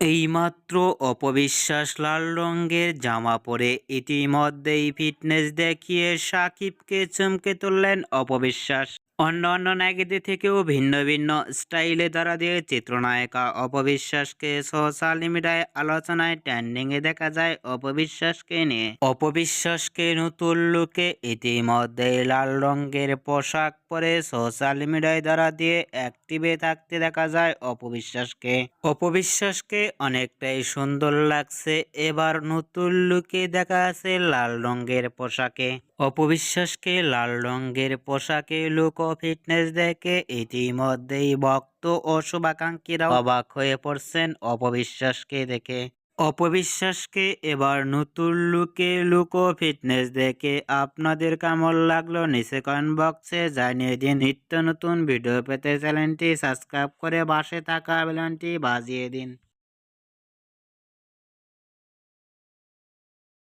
এইমাত্র অপবিশ্বাস লাল রঙের জামা পরে ইতিমধ্যেই ফিটনেস দেখিয়ে সাকিবকে চমকে তুললেন অপবিশ্বাস। অন্য অন্য নায়িকাদের থেকেও ভিন্ন ভিন্ন স্টাইলে ধরা দিয়ে চিত্রনায়িকা অপবিশ্বাসকে সোশ্যাল মিডিয়ায় আলোচনায় ট্রেন্ডিংয়ে দেখা যায় অপবিশ্বাসকে নিয়ে। অপবিশ্বাসকে নতুন লুকে ইতিমধ্যে লাল রঙের পোশাক পরে সোশ্যাল মিডিয়ায় ধরা দিয়ে অ্যাক্টিভে থাকতে দেখা যায় অপবিশ্বাসকে। অপবিশ্বাসকে অনেকটাই সুন্দর লাগছে এবার নতুন লুকে দেখা আছে লাল রঙের পোশাকে। অপবিশ্বাসকে লাল রঙের পোশাকে লুক ও ফিটনেস দেখে ইতিমধ্যেই ভক্ত ও শুভাকাঙ্ক্ষীরা অবাক হয়ে পড়ছেন অপবিশ্বাসকে দেখে। অপবিশ্বাসকে এবার নতুন লুকে লুকো ফিটনেস দেখে আপনাদের কেমন লাগল। নিচে কমেন্ট বক্সে জানিয়ে দিন, নিত্য নতুন ভিডিও পেতে চ্যানেলটি সাবস্ক্রাইব করে বাসে থাকা বেলনটি বাজিয়ে দিন।